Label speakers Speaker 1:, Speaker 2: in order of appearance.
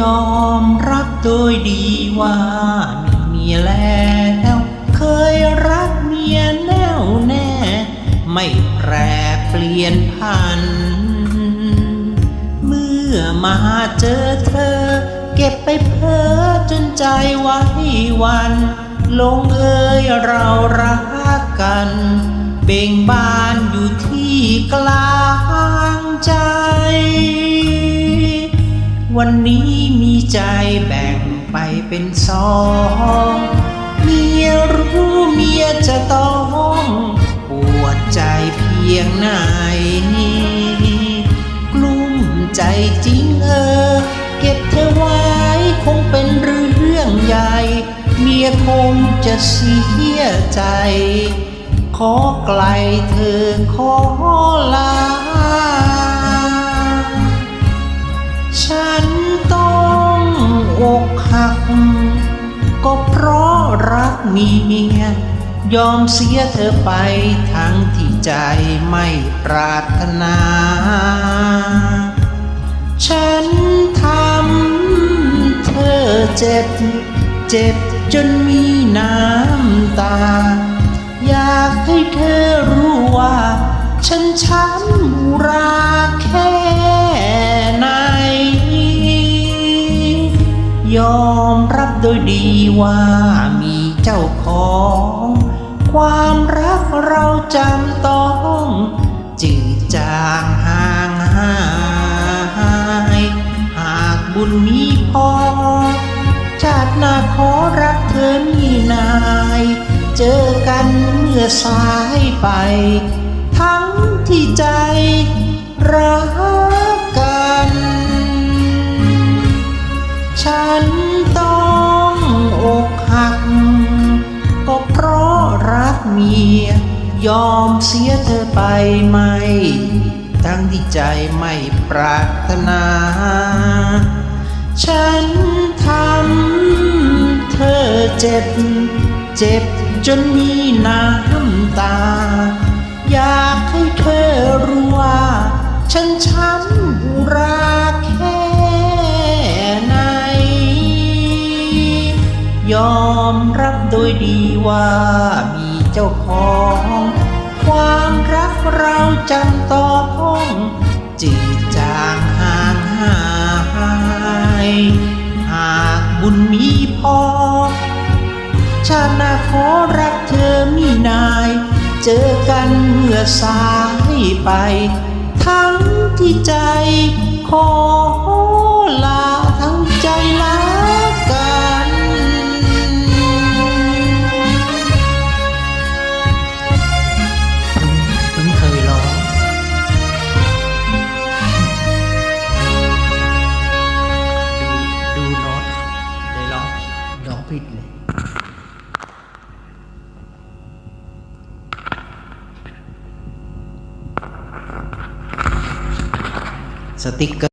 Speaker 1: ยอมรับโดยดีว่ามีเมียแล้วเคยรักเมียแน่วแน่ ไม่แปรเปลี่ยนพัน เมื่อมาเจอเธอ เก็บไปเพ้อจนใจไว้วันลงเอยเรารักกัน เบ่งบานอยู่ที่กลาง วันนี้มีใจแบ่งไปเป็นสองเมียรู้เมียจะต้องปวดใจเพียงไหนกลุ้มใจจริงเออ เก็บเธอไว้คงเป็นเรื่องใหญ่ เมียคงจะเสียใจ ขอไกลเธอขอลา เมีย ยอมเสียเธอไปทั้งที่ใจไม่ปรารถนา ฉันทำเธอเจ็บ เจ็บจนมีน้ำตา อยากให้เธอรู้ว่า ฉันช้ำราแค่ไหน ยอมรับโดยดีว่ามี เจ้าของ ความรักเราจำต้องจืดจางห่างหายหากบุญมีพอ ชาติหน้าขอรักเธอนี่นาย เจอกันเมื่อสายไป ทั้งที่ใจรัก เมีย ยอมเสียเธอไปไหม ทั้งที่ใจไม่ปรารถนา ฉันทำเธอเจ็บ เจ็บจนมีน้ำตา อยากให้เธอรู้ว่า ฉันช้ำราแค่ไหน ยอมรับโดยดีว่ามี เจ้าของ ความรักเราจำต้องจืดจางห่างหายหากบุญมีพอชาติหน้าขอรักเธอมีนาย เจอกันเมื่อสายไป ทั้งที่ใจขอลา Setika